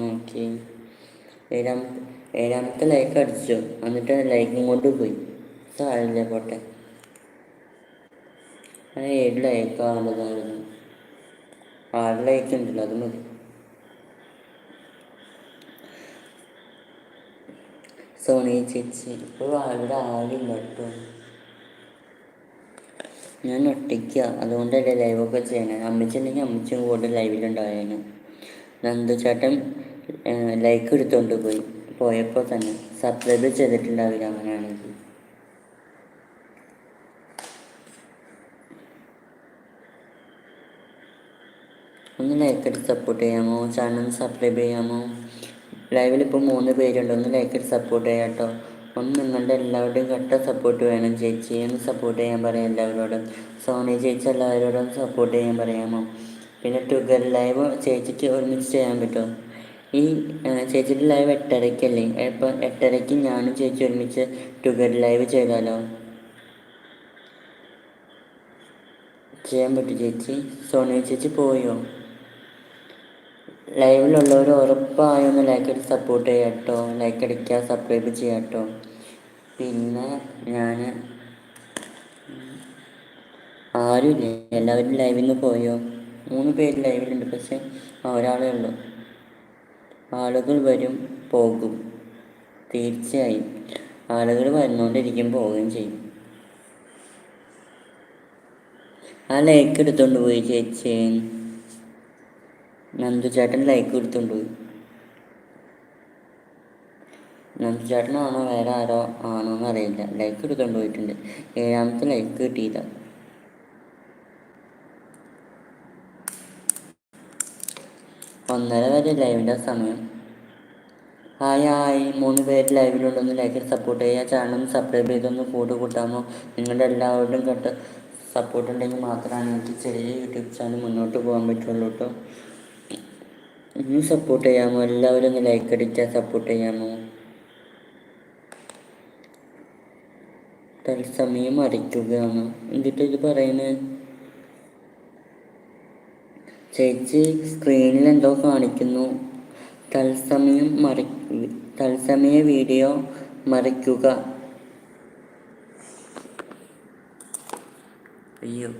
നോക്കി. ഏഴാമത്തെ ഏഴാമത്തെ ലൈക്ക് അടിച്ചു. എന്നിട്ട് ലൈക്കും കൊണ്ട് പോയി. സാരില്ല പോട്ടെ. അങ്ങനെ ഏഴ് ലൈക്ക് ആവുന്നതായിരുന്നു ആറ് ലൈക്ക് ഉണ്ടല്ലോ അത് മതി. സോണി ചേച്ചി ഇപ്പോൾ അവിടെ ആളില്ല കേട്ടോ. ഞാൻ ഒട്ടിക്കുക അതുകൊണ്ടല്ലേ ലൈവൊക്കെ ചെയ്യണേ. അമ്മച്ചുണ്ടെങ്കിൽ അമ്മച്ചും കൂടെ ലൈവിലുണ്ടായേനെ നന്ദുചേട്ടൻ ലൈക്ക് എടുത്തുകൊണ്ട് പോയി. പോയപ്പോൾ തന്നെ സബ്സ്ക്രൈബ് ചെയ്തിട്ടുണ്ടാവില്ല അങ്ങനെയാണെങ്കിൽ ഒന്ന് ലൈക്ക് എടുത്ത് സപ്പോർട്ട് ചെയ്യാമോ? ചാനൽ സബ്സ്ക്രൈബ് ചെയ്യാമോ? ലൈവിൽ ഇപ്പോൾ മൂന്ന് പേരുണ്ട്. ഒന്ന് ലൈക്ക് എടുത്ത് സപ്പോർട്ട് ചെയ്യാം കേട്ടോ. ഒന്ന് നിങ്ങളുടെ എല്ലാവരുടെയും കട്ട സപ്പോർട്ട് വേണം ചേച്ചി. ഒന്ന് സപ്പോർട്ട് ചെയ്യാൻ പറയാം എല്ലാവരോടും. സോണി ചേച്ചി എല്ലാവരോടും സപ്പോർട്ട് ചെയ്യാൻ പറയാമോ? പിന്നെ ടുഗർ ലൈവ് ചേച്ചിക്ക് ഒരുമിച്ച് ചെയ്യാൻ പറ്റുമോ ഈ ചേച്ചിയുടെ ലൈവ് എട്ടരയ്ക്കല്ലേ ഇപ്പം എട്ടരയ്ക്ക് ഞാനും ചേച്ചി ഒരുമിച്ച് ടുഗർ ലൈവ് ചെയ്താലോ? ചെയ്യാൻ പറ്റും ചേച്ചി. സോണി ചേച്ചി പോയോ? ലൈവിലുള്ളവർ ഉറപ്പായും ഒന്ന് ലൈക്ക് അടിച്ച് സപ്പോർട്ട് ചെയ്യാം കേട്ടോ. ലൈക്ക് അടിക്കുക സബ്സ്ക്രൈബ് ചെയ്യാം കേട്ടോ. പിന്നെ ഞാൻ ആരുമില്ല എല്ലാവരും ലൈവിൽ നിന്ന് പോയോ? മൂന്ന് പേര് ലൈവിലുണ്ട് പക്ഷേ ഒരാളേ ഉള്ളൂ. ആളുകൾ വരും പോകും. തീർച്ചയായും. ആളുകൾ വരുന്നോണ്ടിരിക്കും പോവുകയും ചെയ്യും. ആ ലൈക്ക് എടുത്തോണ്ട് പോയി ചേച്ചി. നന്ദു ചേട്ടൻ ലൈക്ക് എടുത്തോണ്ട് പോയി. നന്ദു ചേട്ടനാണോ വേറെ ആരോ ആണോ എന്നറിയില്ല ലൈക്ക് എടുത്തോണ്ട് പോയിട്ടുണ്ട്. ഏഴാമത്തെ ലൈക്ക് കിട്ടിയില്ല ഒന്നര വരെ ലൈവിന്റെ സമയം. Hi hi. മൂന്ന് പേര് ലൈവിലുണ്ടെന്ന് ലൈക്കിൽ സപ്പോർട്ട് ചെയ്യുക. ചാനലും സബ്സ്ക്രൈബ് ചെയ്തൊന്ന് കൂട്ട് കൂട്ടാമോ? നിങ്ങളുടെ എല്ലാവരുടെയും കേട്ട് സപ്പോർട്ട് ഉണ്ടെങ്കിൽ മാത്രമാണ് എനിക്ക് ചെറിയ യൂട്യൂബ് ചാനൽ മുന്നോട്ട് പോകാൻ പറ്റുള്ളൂ കേട്ടോ ഇനി സപ്പോർട്ട് ചെയ്യാമോ? എല്ലാവരും ഒന്ന് ലൈക്ക് അടിക്കുക സപ്പോർട്ട് ചെയ്യാമോ? തത്സമയം അടിക്കുകയാണ്. എന്നിട്ട് ഇത് പറയുന്നത് ചേച്ചി സ്ക്രീനിൽ എന്തോ കാണിക്കുന്നു. തത്സമയം മറി തത്സമയ വീഡിയോ മറിക്കുക. അയ്യോ.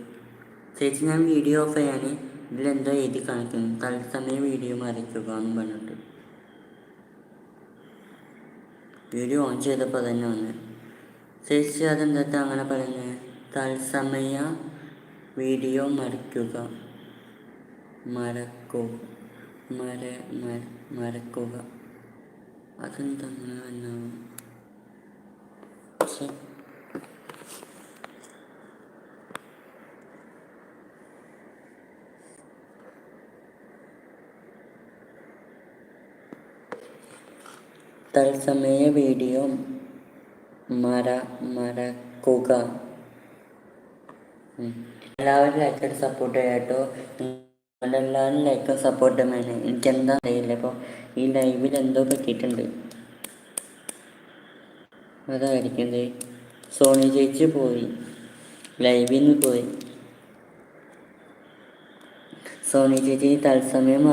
ചേച്ചി ഞാൻ വീഡിയോ ഓഫ് ചെയ്യാൻ ഇതിലെന്തോ എഴുതി കാണിക്കുന്നു. തത്സമയ വീഡിയോ മറിക്കുക എന്ന് പറഞ്ഞിട്ട്. വീഡിയോ ഓൺ ചെയ്തപ്പോൾ തന്നെ വന്ന്. ചേച്ചി അതെന്താ അങ്ങനെ പറയുന്നത് തത്സമയ വീഡിയോ മറിക്കുക. മറക്കു. മര മര മരക്കുക അതെന്താ പക്ഷേ തത്സമയ വീഡിയോ മര മറക്കുക. എല്ലാവരും ലൈക്ക് സപ്പോർട്ട് ചെയ്യാട്ടോ. നിങ്ങളുടെ എല്ലാവരും ലൈക്കും സപ്പോർട്ടും വേണം എനിക്കെന്താ അറിയില്ല. ഇപ്പോൾ ഈ ലൈവിൽ എന്തോ പറ്റിയിട്ടുണ്ട്. അതായിരിക്കും സോണി ചേച്ചി പോയി. ലൈവിൽ നിന്ന് പോയി. സോണി ചേച്ചി തത്സമയം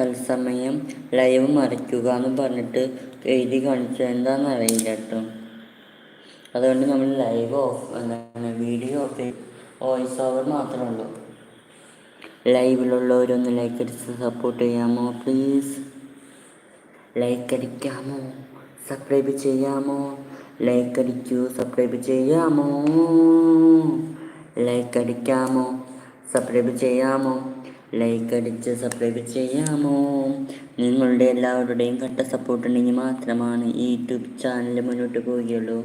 തത്സമയം ലൈവ് മറിക്കുക എന്ന് പറഞ്ഞിട്ട് എഴുതി കാണിച്ചു. എന്താണെന്ന് അറിയില്ല കേട്ടോ. അതുകൊണ്ട് നമ്മൾ ലൈവ് ഓഫ് എന്താണ് വീഡിയോ ഓഫ് വോയിസ് ഓവർ മാത്രമേ ഉള്ളൂ. ലൈവിലുള്ളവരൊന്ന് ലൈക്ക് അടിച്ച് സപ്പോർട്ട് ചെയ്യാമോ? പ്ലീസ് ലൈക്ക് അടിക്കാമോ സബ്സ്ക്രൈബ് ചെയ്യാമോ? ലൈക്ക് അടിക്കൂ സബ്സ്ക്രൈബ് ചെയ്യാമോ? ലൈക്ക് അടിക്കാമോ സബ്സ്ക്രൈബ് ചെയ്യാമോ? ലൈക്ക് അടിച്ച് സബ്സ്ക്രൈബ് ചെയ്യാമോ? നിങ്ങളുടെ എല്ലാവരുടെയും കട്ട സപ്പോർട്ട് ഉണ്ടെങ്കിൽ മാത്രമാണ് ഈ യൂട്യൂബ് ചാനൽ മുന്നോട്ട് പോവുകയുള്ളൂ.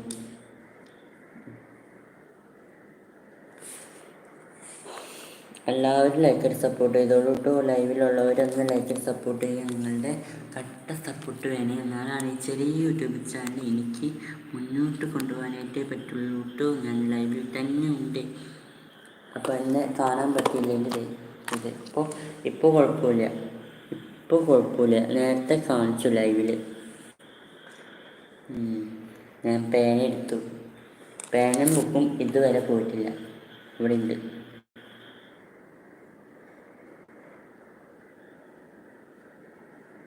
എല്ലാവരും ലൈക്കായിട്ട് സപ്പോർട്ട് ചെയ്തോളൂ കേട്ടോ ലൈവിലുള്ളവരൊന്ന് ലൈക്കായിട്ട് സപ്പോർട്ട് ചെയ്യുക നിങ്ങളുടെ കട്ട സപ്പോർട്ട് വേണേ. എന്നാലാണ് ഈ ചെറിയ യൂട്യൂബ് ചാനൽ എനിക്ക് മുന്നോട്ട് കൊണ്ടുപോകാനായിട്ടേ പറ്റുള്ളൂ കേട്ടോ ഞാൻ ലൈവിൽ തന്നെ ഉണ്ട്. അപ്പോൾ എന്നെ കാണാൻ പറ്റിയില്ലെങ്കിൽ ഇത് ഇപ്പോൾ ഇപ്പോൾ കുഴപ്പമില്ല. ഇപ്പോൾ കുഴപ്പമില്ല. നേരത്തെ കാണിച്ചു ലൈവിൽ ഞാൻ പേന എടുത്തു. പേനും ബുക്കും ഇതുവരെ പോയിട്ടില്ല. ഇവിടെ ഉണ്ട്